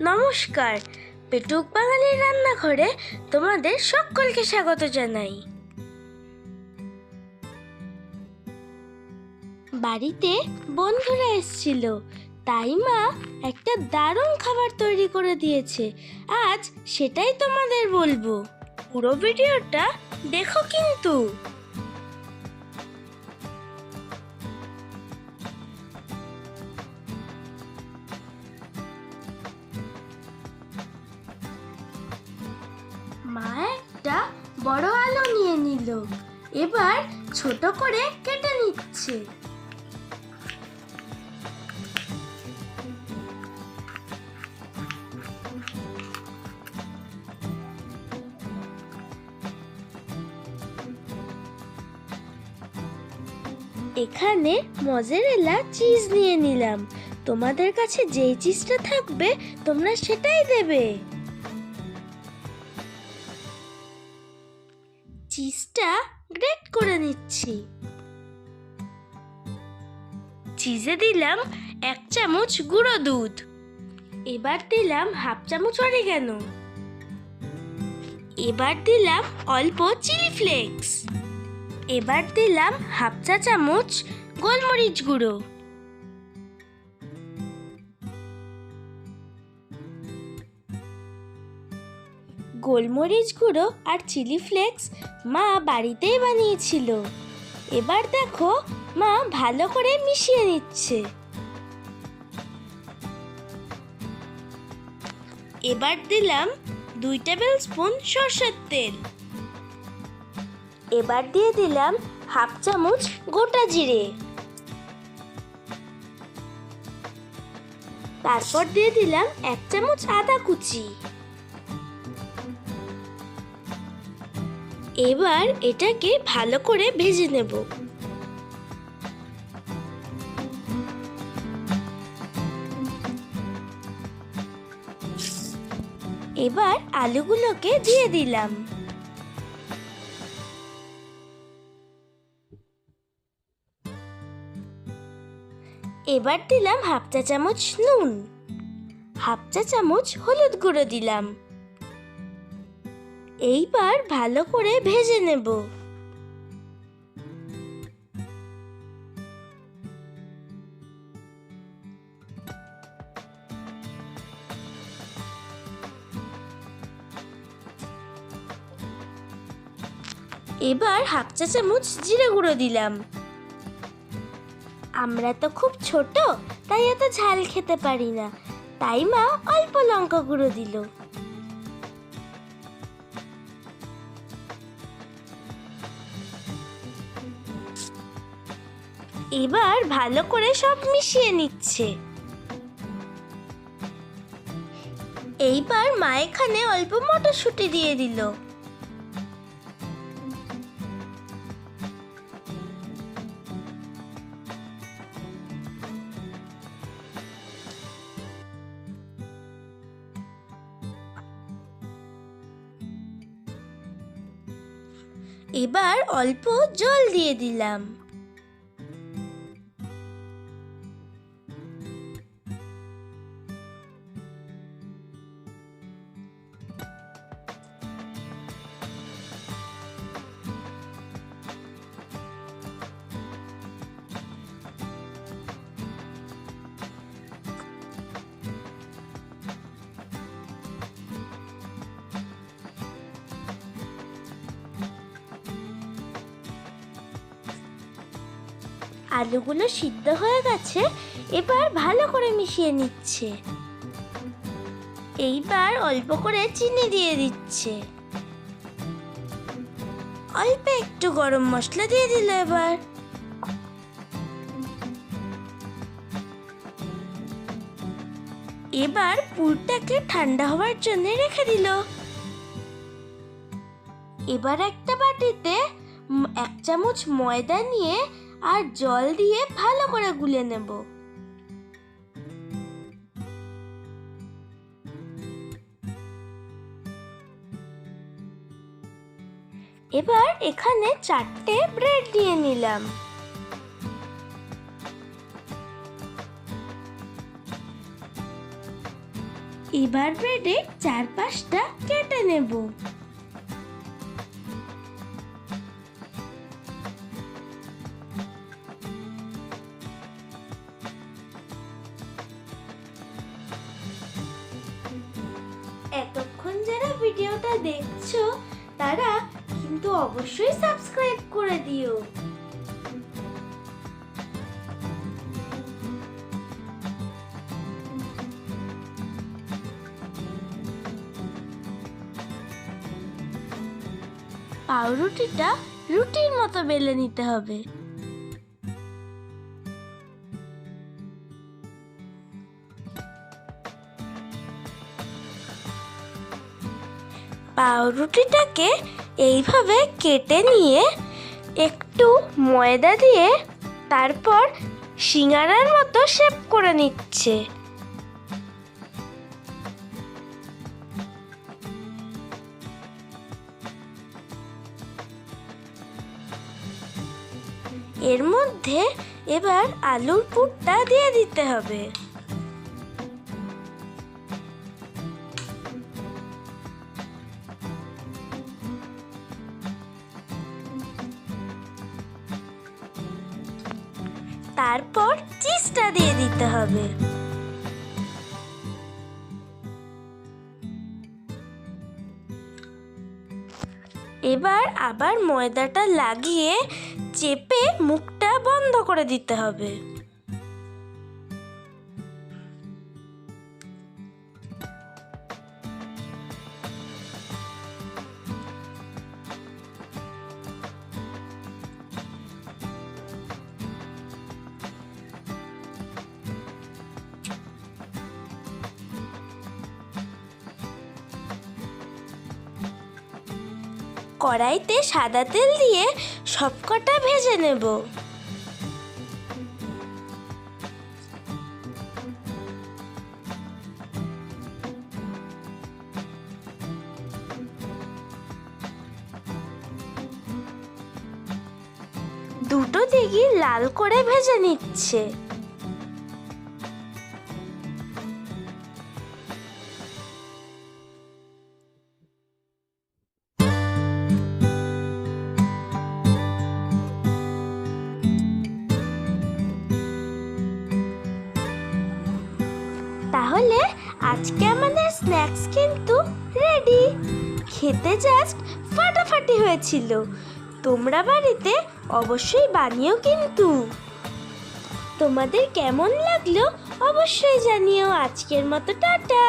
নমস্কার। পেটুক বাঙালির রান্নাঘরে তোমাদের সকলকে স্বাগত জানাই। বাড়িতে বন্ধুরা এসেছিল, তাই মা একটা দারুণ খাবার তৈরি করে দিয়েছে। আজ সেটাই তোমাদের বলব। পুরো ভিডিওটা দেখো কিন্তু। নিল এবার ছোট করে কেটে নিচ্ছে। এখানে মজারেলা চিজ নিয়ে নিলাম। তোমাদের কাছে যেই চিজটা থাকবে, তোমরা সেটাই দেবে। চিজটা গ্রেট করে নিচ্ছি। চিজে দিলাম এক চামচ গুঁড়ো দুধ। এবার দিলাম হাফ চামচ অরিগানো এবার দিলাম অল্প চিলি ফ্লেক্স এবার দিলাম হাফ চা চামচ গোলমরিচ গুঁড়ো। গোলমরিচ গুঁড়ো আর চিলি ফ্লেক্স মা বাড়িতেই বানিয়েছিল। এবার দেখো মা ভালো করে মিশিয়ে নিচ্ছে। এবার দিলাম দুই টেবিল স্পুন সর্ষের তেল। এবার দিয়ে দিলাম হাফ চামচ গোটা জিরে। তারপর দিয়ে দিলাম এক চামচ আদা কুচি। এবার এটাকে ভালো করে ভেজে নেব। এবার আলুগুলোকে দিয়ে দিলাম। এবার দিলাম হাফ চা চামচ নুন। হাফ চা চামচ হলুদ গুঁড়ো দিলাম। এইবার ভালো করে ভেজে নেব। এবার হাফ চা চামচ জিরে গুঁড়ো দিলাম। আমরা তো খুব ছোট, তাই এত ঝাল খেতে পারি না। তাই মা অল্প লঙ্কা গুঁড়ো দিল। এবার ভালো করে সব মিশিয়ে নিচ্ছে। এইবার মা এখানে অল্প মটরশুঁটি দিয়ে দিল। এবার অল্প জল দিয়ে দিলাম। আলুগুলো সিদ্ধ হয়ে গেছে, এবার ভালো করে মিশিয়ে নিচ্ছে। এইবার অল্প করে চিনি দিয়ে দিচ্ছে। অল্প একটু গরম মশলা দিয়ে দিল এবার। এবার পুরটাকে ঠান্ডা হওয়ার জন্য রেখে দিল। এবার একটা বাটিতে এক চামচ ময়দা নিয়ে আর জল দিয়ে ভালো করে গুলে নেব। এবার এখানে চারটে ব্রেড দিয়ে নিলাম। এবার ব্রেডের চারপাশটা কেটে নেব। দেখছ তারা কিন্তু অবশ্যই সাবস্ক্রাইব করে দিও। পাউরুটিটা রুটির মতো বেলে নিতে হবে। পাউরুটিটাকে এইভাবে কেটে নিয়ে একটু ময়দা দিয়ে তারপর সিঙ্গারার মতো শেপ করে নিচ্ছে। এর মধ্যে এবার আলুর পুরটা দিয়ে দিতে হবে। তারপর চিজটা দিয়ে দিতে হবে। এবার আবার ময়দাটা লাগিয়ে চেপে মুখটা বন্ধ করে দিতে হবে। কড়াইতে সাদা তেল দিয়ে সবকটা ভেজে নেব। দুটো দিকই লাল করে ভেজে নিচ্ছে। স্ন্যাক্স কিন্তু রেডি খেতে জাস্ট ফাটাফাটি হয়েছিল। তোমরা বাড়িতে অবশ্যই বানিও কিন্তু। তোমাদের কেমন লাগল অবশ্যই জানিও। আজকের মতো টাটা।